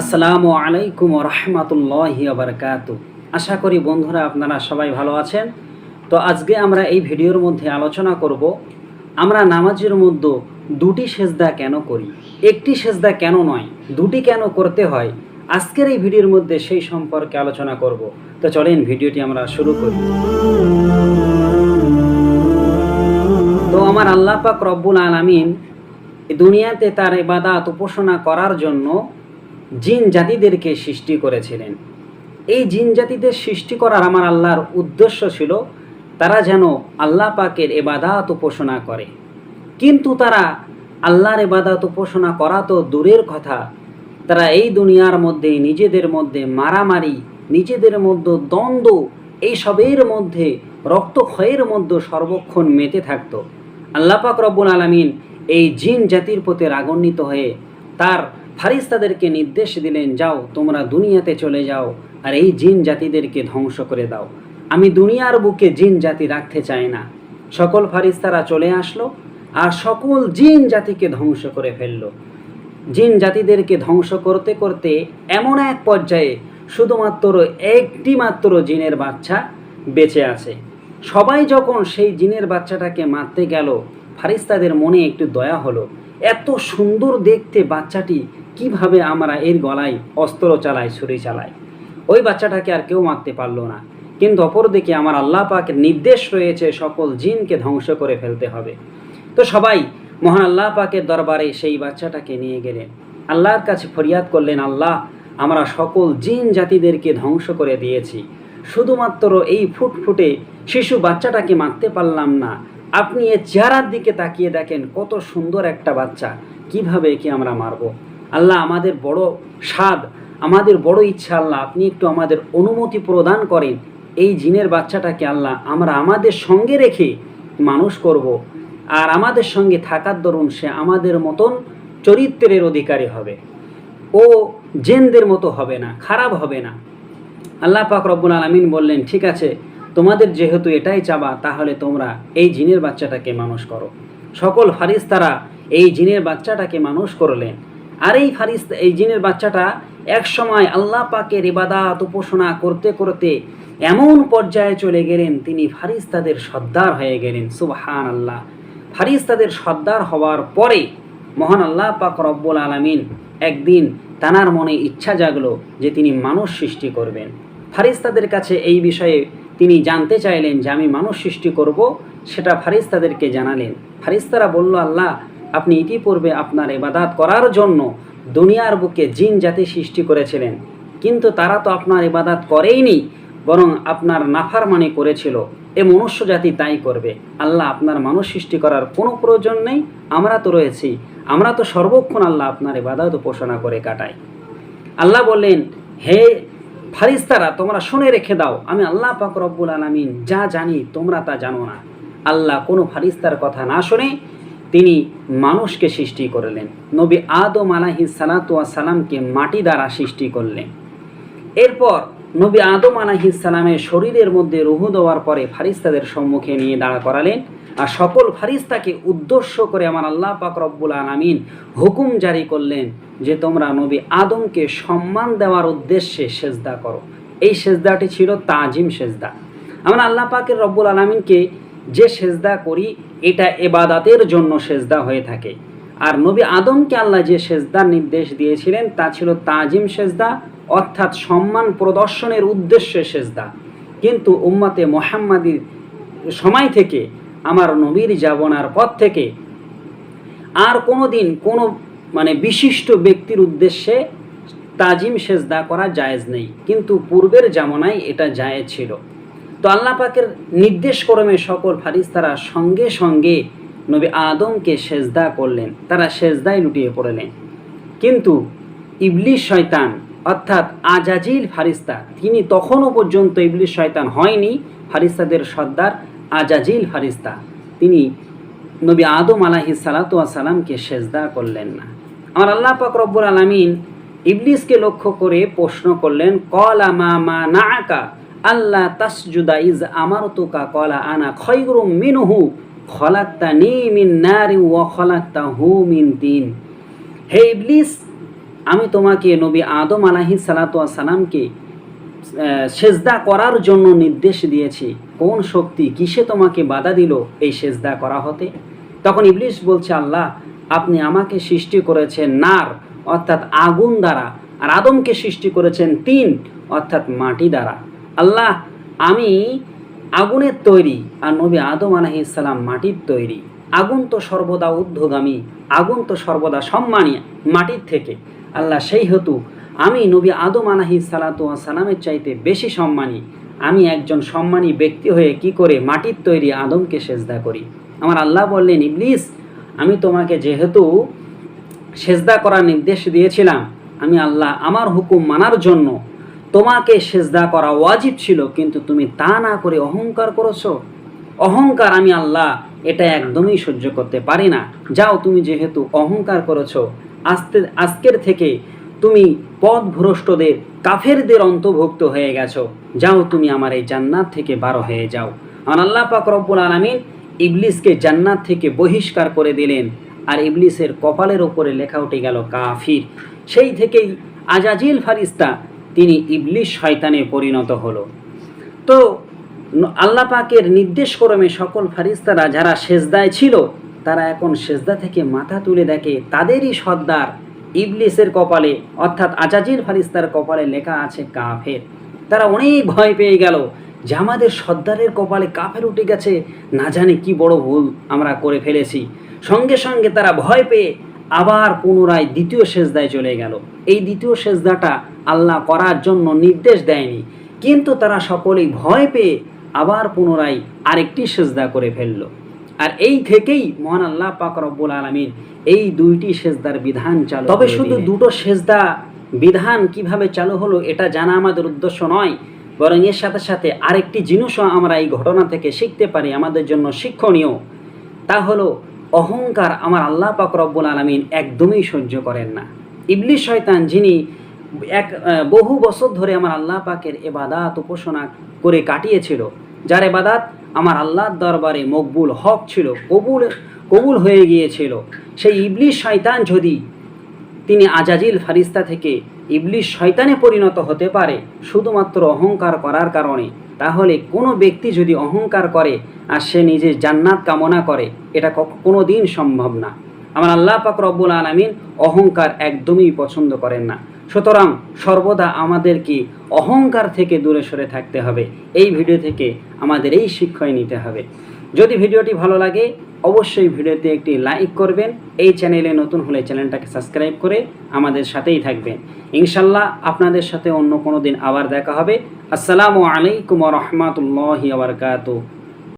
আসসালামু আলাইকুম রহমতুল্লাহ বারকাত আশা করি বন্ধুরা আপনারা সবাই ভালো আছেন। তো আজকে আমরা এই ভিডিওর মধ্যে আলোচনা করব, আমরা নামাজের মধ্যে দুটি সেজদা কেন করি? একটি সেজদা কেন নয়, দুটি কেন করতে হয়? আজকের এই ভিডিওর মধ্যে সেই সম্পর্কে আলোচনা করব। তো চলেন ভিডিওটি আমরা শুরু করি। তো আমার আল্লাহ পাক রব্বুল আলামিন দুনিয়াতে তার ইবাদাত উপাসনা করার জন্য জিন জাতিদেরকে সৃষ্টি করেছিলেন। এই জিন জাতিদের সৃষ্টি করার আমার আল্লাহর উদ্দেশ্য ছিল, তারা যেন আল্লাহ পাকের এবাদাত উপাসনা করে। কিন্তু তারা আল্লাহর এবাদাত উপাসনা করা তো দূরের কথা। তারা এই দুনিয়ার মধ্যে, নিজেদের মধ্যে মারামারি, নিজেদের মধ্যে দ্বন্দ্ব, এই সবের মধ্যে রক্তক্ষয়ের মধ্যে সর্বক্ষণ মেতে থাকত। আল্লাপাক রব্বুল আলমিন এই জিন জাতির প্রতি রাগান্বিত হয়ে তার ফারিস্তাদেরকে নির্দেশ দিলেন, যাও, তোমরা দুনিয়াতে চলে যাও আর এই জিন জাতিদেরকে ধ্বংস করে দাও। আমি দুনিয়ার বুকে জিন জাতি রাখতে চাই না। সকল ফারিস্তারা চলে আসলো আর সকল জিন জাতিকে ধ্বংস করে ফেলল। জিন জাতিদেরকে ধ্বংস করতে করতে এমন এক পর্যায়ে শুধুমাত্র একটি মাত্র জিনের বাচ্চা বেঁচে আছে। সবাই যখন সেই জিনের বাচ্চাটাকে মারতে গেল, ফারিস্তাদের মনে একটু দয়া হলো। এত সুন্দর দেখতে বাচ্চাটি কীভাবে আমরা এর গলায় অস্ত্র চালাই, ছুরি চালাই? ওই বাচ্চাটাকে আর কেউ মারতে পারল না। কিন্তু অপরদিকে আমার আল্লাহ পাকের নির্দেশ রয়েছে, সকল জিনকে ধ্বংস করে ফেলতে হবে। তো সবাই, মহান আল্লাহ পাকের দরবারে সেই বাচ্চাটাকে নিয়ে গেলেন। আল্লাহর কাছে ফরিয়াদ করলেন, আল্লাহ, আমরা সকল জিন জাতিদেরকে ধ্বংস করে দিয়েছি। শুধুমাত্র এই ফুটফুটে শিশু বাচ্চাটাকে মারতে পারলাম না। আপনি এর চেহারার দিকে তাকিয়ে দেখেন, কত সুন্দর একটা বাচ্চা। কীভাবে কি আমরা মারব? আল্লাহ আমাদের বড় স্বাদ, আমাদের বড় ইচ্ছা আল্লাহ, আপনি একটু আমাদের অনুমতি প্রদান করেন। এই জিনের বাচ্চাটাকে আল্লাহ আমরা আমাদের সঙ্গে রেখে মানুষ করব। আর আমাদের সঙ্গে থাকার দরুন সে আমাদের মতন চরিত্রের অধিকারী হবে। ও জেনদের মতো হবে না, খারাপ হবে না। আল্লাহ পাক রব্বুল আলমিন বললেন, ঠিক আছে, তোমাদের যেহেতু এটাই চাবা, তাহলে তোমরা এই জিনের বাচ্চাটাকে মানুষ করো। সকল ফারিস্তারা এই জিনের বাচ্চাটাকে মানুষ করলেন। আর এই ফারিস্তা এই জিনের বাচ্চাটা এক সময় আল্লাহ পাকের ইবাদাত উপাসনা করতে করতে এমন পর্যায়ে চলে গেলেন, তিনি ফারিস তাদের সর্দার হয়ে গেলেন। সুবহান আল্লাহ ফারিস্তাদের সর্দার হওয়ার পরে মহান আল্লাহ পাক রব্বুল আলমিন একদিন তানার মনে ইচ্ছা জাগলো যে তিনি মানুষ সৃষ্টি করবেন। ফারিস্তাদের কাছে এই বিষয়ে তিনি জানতে চাইলেন যে আমি মানুষ সৃষ্টি করব, সেটা ফারিস্তাদেরকে জানালেন। ফারিস্তারা বলল, আল্লাহ আপনি ইতিপূর্বে আপনার এবাদাত করার জন্য দুনিয়ার বুকে জিন জাতি সৃষ্টি করেছিলেন। কিন্তু তারা তো আপনার ইবাদাত করেইনি, বরং আপনার নাফারমানি করেছিল। এ মনুষ্য জাতি তাই করবে। আল্লাহ আপনার মানুষ সৃষ্টি করার কোনো প্রয়োজন নেই। আমরা তো রয়েছি। আমরা তো সর্বক্ষণ আল্লাহ আপনার ইবাদত উপাসনা করে কাটাই। আল্লাহ বললেন, হে ফারিস্তারা, তোমরা শুনে রেখে দাও, আমি আল্লাহ পাক রব্বুল আলমিন যা জানি তোমরা তা জানো না। আল্লাহ কোনো ফারিস্তার কথা না শুনে তিনি মানুষকে সৃষ্টি করলেন। নবী আদম আলাহি সালাতুয়া সালামকে মাটি দ্বারা সৃষ্টি করলেন। এরপর নবী আদম আলাহি সালামের শরীরের মধ্যে রুহু দেওয়ার পরে ফারিস্তাদের সম্মুখে নিয়ে দাঁড়া করালেন আর সকল ফারিস্তাকে উদ্দেশ্য করে আমার আল্লাহ পাক রব্বুল আলমিন হুকুম জারি করলেন যে তোমরা নবী আদমকে সম্মান দেওয়ার উদ্দেশ্যে সেজদা করো। এই সেজদাটি ছিল তাজিম সেজদা। আমরা আল্লাহ পাকের রব্বুল আলমিনকে যে সেজদা করি, এটা এবাদাতের জন্য সেজদা হয়ে থাকে। আর নবী আদমকে আল্লাহ যে সেজদার নির্দেশ দিয়েছিলেন, তা ছিল তাজিম সেজদা, অর্থাৎ সম্মান প্রদর্শনের উদ্দেশ্যে সেজদা। কিন্তু উম্মাতে মোহাম্মাদির সময় থেকে, আমার নবীর যাবনার পর থেকে, আর কোনো দিন কোনো মানে বিশিষ্ট ব্যক্তির উদ্দেশ্যে তাজিম সেজদা করা জায়েজ নেই। কিন্তু পূর্বের জামনায় এটা জায়েজ ছিল। তো আল্লাহ পাকের নির্দেশ ক্রমে সকল ফারিস্তারা সঙ্গে সঙ্গে নবী আদমকে সেজদা করলেন। তারা সেজদায় লুটিয়ে পড়লেন। কিন্তু ইবলিশ শয়তান, অর্থাৎ আজাজিল ফারিস্তা, তিনি তখনও পর্যন্ত ইবলিশ শয়তান হয়নি, ফারিস্তাদের সর্দার আজাজিল ফারিস্তা। তিনি নবী আদম আলাহি সালাতুয়া সালামকে সেজদা করলেন না। আমার আল্লাহ পাক রব্বুল আলমিন ইবলিসকে লক্ষ্য করে প্রশ্ন করলেন, কলা মা মা না আকা আল্লাহ তাসজুদা ইজ আমার তুকা কলা আনা খৈগুরুম মিনহু খলাক্তা নি মিন নারি ও খলাক্তা হু মিন তিন। হে ইবলিস, আমি তোমাকে নবী আদম আলাহি সালাতু সালামকে সেজদা করার জন্য নির্দেশ দিয়েছি। কোন শক্তি কিসে তোমাকে বাধা দিল এই সেজদা করা হতে? তখন ইবলিশ বলছে, আল্লাহ, আপনি আমাকে সৃষ্টি করেছেন নার, অর্থাৎ আগুন দ্বারা, আর আদমকে সৃষ্টি করেছেন তিন, অর্থাৎ মাটি দ্বারা। আল্লাহ, আমি আগুনের তৈরি আর নবী আদম আলাইসাল্লাম মাটির তৈরি। আগুন তো সর্বদা ঊর্ধ্বগামী, আগুন তো সর্বদা সম্মানী মাটির থেকে। আল্লাহ সেই হেতু, আমি নবী আদম আলাহি সালাতু সালামের চাইতে বেশি সম্মানী। আমি একজন সম্মানী ব্যক্তি হয়ে কি করে মাটির তৈরি আদমকে সেজদা করি? আমার আল্লাহ বললেন, ইবলিস, আমি তোমাকে যেহেতু সেজদা করার নির্দেশ দিয়েছিলাম, আমি আল্লাহ আমার হুকুম মানার জন্য তোমাকে সেজদা করা ওয়াজিব ছিল, কিন্তু তুমি তা না করে অহংকার করেছ। অহংকার আমি আল্লাহ এটা একদমই সহ্য করতে পারি না। যাও তুমি যেহেতু অহংকার করেছ, আস্তে, আজকের থেকে তুমি পথ ভ্রষ্টদের কাফেরদের অন্তর্ভুক্ত হয়ে গেছো। যাও তুমি আমার এই জান্নাত থেকে বারো হয়ে যাও। আর আল্লাহ পাক রব্বুল আলামিন ইবলিসকে জান্নাত থেকে বহিষ্কার করে দিলেন। আর ইবলিসের কপালের ওপরে লেখা উঠে গেল কাফির। সেই থেকেই আজাজিল ফারিস্তা তিনি ইবলিস শয়তানে পরিণত হলো। তো আল্লাহ পাকের নির্দেশ ক্রমে সকল ফারিস্তারা যারা সেজদায় ছিল, তারা এখন সেজদা থেকে মাথা তুলে দেখে তাদেরই সর্দার ইবলিসের কপালে, অর্থাৎ আজাজির ফারিস্তার কপালে লেখা আছে কাফের। তারা অনেক ভয় পেয়ে গেল যে আমাদের সর্দারের কপালে কাফের উঠে গেছে, না জানি কি বড় ভুল আমরা করে ফেলেছি। সঙ্গে সঙ্গে তারা ভয় পেয়ে আবার পুনরায় দ্বিতীয় সেজদায় চলে গেল। এই দ্বিতীয় সেজদাটা আল্লাহ করার জন্য নির্দেশ দেয়নি। কিন্তু তারা সকলেই ভয় পেয়ে আবার পুনরায় আরেকটি সেজদা করে ফেলল। আর এই থেকেই মহান আল্লাহ পাক রব্বুল আলমিন এই দুইটি সেজদার বিধান চালু তবে শুধু দুটো সেজদা বিধান কীভাবে চালু হলো এটা জানা আমাদের উদ্দেশ্য নয় বরং এর সাথে সাথে আরেকটি জিনিসও আমরা এই ঘটনা থেকে শিখতে পারি আমাদের জন্য শিক্ষণীয়। তা হলো অহংকার আমার আল্লাহ পাক রব্বুল আলমিন একদমই সহ্য করেন না। ইবলিশ শয়তান, যিনি এক বহু বছর ধরে আমার আল্লাহ পাকের এবাদাত উপাসনা করে কাটিয়েছিল, যার এবাদাত আমার আল্লাহর দরবারে মকবুল হক ছিল, কবুল কবুল হয়ে গিয়েছিল। সেই ইবলিশ শয়তান যদি তিনি আজাজিল ফারিস্তা থেকে ইবলিশ শয়তানে পরিণত হতে পারে, শুধুমাত্র অহংকার করার কারণে তাহলে কোনো ব্যক্তি যদি অহংকার করে আর সে নিজে জান্নাত কামনা করে, এটা কোনো দিন সম্ভব না। আমার আল্লাহ পাক রব্বুল আলমিন অহংকার একদমই পছন্দ করেন না। সুতরাং সর্বদা আমাদেরকে অহংকার থেকে দূরে সরে থাকতে হবে। এই ভিডিও থেকে আমাদের এই শিক্ষায় নিতে হবে। যদি ভিডিওটি ভালো লাগে, অবশ্যই ভিডিওতে একটি লাইক করবেন। এই চ্যানেলে নতুন হলে চ্যানেলটাকে সাবস্ক্রাইব করে আমাদের সাথেই থাকবেন। ইনশাল্লাহ আপনাদের সাথে অন্য কোনো দিন আবার দেখা হবে। আসসালামু আলাইকুম রহমতুল্লাহ আবরকাত